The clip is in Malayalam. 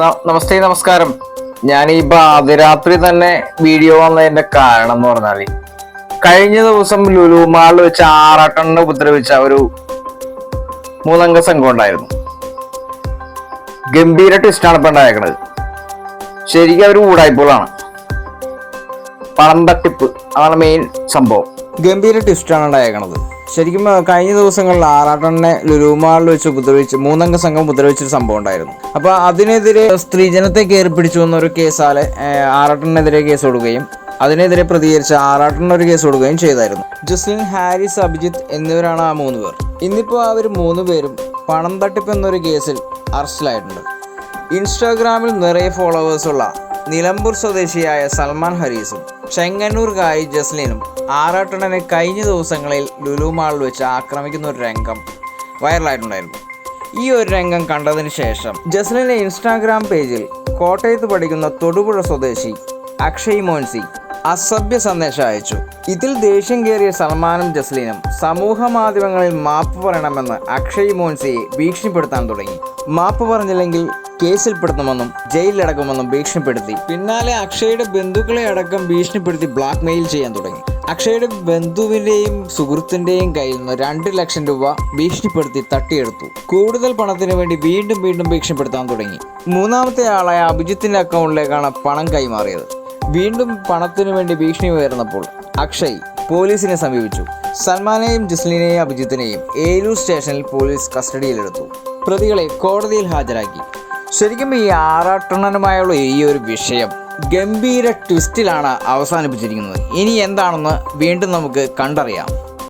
നമസ്തേ നമസ്കാരം. ഞാൻ ഈ പാതിരാത്രി തന്നെ വീഡിയോ വന്നതിന്റെ കാരണം എന്ന് പറഞ്ഞാൽ കഴിഞ്ഞ ദിവസം ലുലു മാളിൽ വെച്ച് ആറാട്ടെണ്ണ ഉപദ്രവിച്ച ഒരു മൂന്നംഗ സംഘം ഉണ്ടായിരുന്നു. ഗംഭീര ട്വിസ്റ്റാണ് ഇപ്പൊ ഉണ്ടായേക്കണത്. ശരിക്കും അവർ ഊടായ്പകളാണ് പണം തട്ടിപ്പ് അതാണ് മെയിൻ സംഭവം. ഗംഭീര ട്വിസ്റ്റാണ് ഉണ്ടായേക്കണത്. ശരിക്കും കഴിഞ്ഞ ദിവസങ്ങളിൽ ആറാട്ടണ്ണെ ലുലുമാളിൽ വെച്ച് ഉപദ്രവിച്ച് മൂന്നംഗ സംഘം ഉപദ്രവിച്ചൊരു സംഭവം ഉണ്ടായിരുന്നു. അപ്പോൾ അതിനെതിരെ സ്ത്രീജനത്തെ കയറി പിടിച്ചു എന്നൊരു കേസാലെ ആറാട്ടണ്ണെതിരെ കേസ് കൊടുക്കുകയും അതിനെതിരെ പ്രതികരിച്ച് ആറാട്ടണ്ണ ഒരു കേസ് കൊടുക്കുകയും ചെയ്തായിരുന്നു. ജസ്ലിൻ ഹാരിസ് അഭിജിത്ത് എന്നിവരാണ് ആ മൂന്ന് പേർ. ഇന്നിപ്പോൾ അവർ മൂന്ന് പേരും പണം തട്ടിപ്പ് എന്നൊരു കേസിൽ അറസ്റ്റിലായിട്ടുണ്ട്. ഇൻസ്റ്റാഗ്രാമിൽ നിറയെ ഫോളോവേഴ്സുള്ള നിലമ്പൂർ സ്വദേശിയായ സൽമാൻ ഹരീസും ചെങ്ങന്നൂർകായി ജസ്ലിനും ആറാട്ടണനെ കഴിഞ്ഞ ദിവസങ്ങളിൽ ലുലു മാളിൽ വെച്ച് ആക്രമിക്കുന്ന ഒരു രംഗം വൈറലായിട്ടുണ്ടായിരുന്നു. ഈ ഒരു രംഗം കണ്ടതിന് ശേഷം ജസ്ലിന്റെ ഇൻസ്റ്റാഗ്രാം പേജിൽ കോട്ടയത്ത് പഠിക്കുന്ന തൊടുപുഴ സ്വദേശി അക്ഷയ് മോൻസി അസഭ്യ സന്ദേശം അയച്ചു. ഇതിൽ ദേഷ്യം കയറിയ സൽമാനും ജസ്ലിനും സമൂഹ മാധ്യമങ്ങളിൽ മാപ്പ് പറയണമെന്ന് അക്ഷയ് മോൻസിയെ ഭീഷണിപ്പെടുത്താൻ തുടങ്ങി. മാപ്പ് പറഞ്ഞില്ലെങ്കിൽ കേസിൽപ്പെടുത്തുമെന്നും ജയിലിലടക്കുമെന്നും ഭീഷണിപ്പെടുത്തി. പിന്നാലെ അക്ഷയുടെ ബന്ധുക്കളെ അടക്കം ഭീഷണിപ്പെടുത്തി ബ്ലാക്ക് മെയിൽ ചെയ്യാൻ തുടങ്ങി. അക്ഷയുടെ ബന്ധുവിന്റെയും സുഹൃത്തിന്റെയും കയ്യിൽ നിന്ന് രണ്ട് ലക്ഷം രൂപ ഭീഷണിപ്പെടുത്തി തട്ടിയെടുത്തു. കൂടുതൽ പണത്തിന് വേണ്ടി വീണ്ടും വീണ്ടും ഭീഷണിപ്പെടുത്താൻ തുടങ്ങി. മൂന്നാമത്തെ ആളായ അഭിജിത്തിന്റെ അക്കൗണ്ടിലേക്കാണ് പണം കൈമാറിയത്. വീണ്ടും പണത്തിനു വേണ്ടി ഭീഷണി ഉയർന്നപ്പോൾ അക്ഷയ് പോലീസിനെ സമീപിച്ചു. സൽമാനെയും ജിസ്ലിനെയും അഭിജിത്തിനെയും ഏലൂർ സ്റ്റേഷനിൽ പോലീസ് കസ്റ്റഡിയിലെടുത്തു. പ്രതികളെ കോടതിയിൽ ഹാജരാക്കി. ശരിക്കും ഈ ആറാട്ടണ്ണനുമായുള്ള ഈ ഒരു വിഷയം ഗംഭീര ട്വിസ്റ്റിലാണ് അവസാനിപ്പിച്ചിരിക്കുന്നത്. ഇനി എന്താണെന്ന് വീണ്ടും നമുക്ക് കണ്ടറിയാം.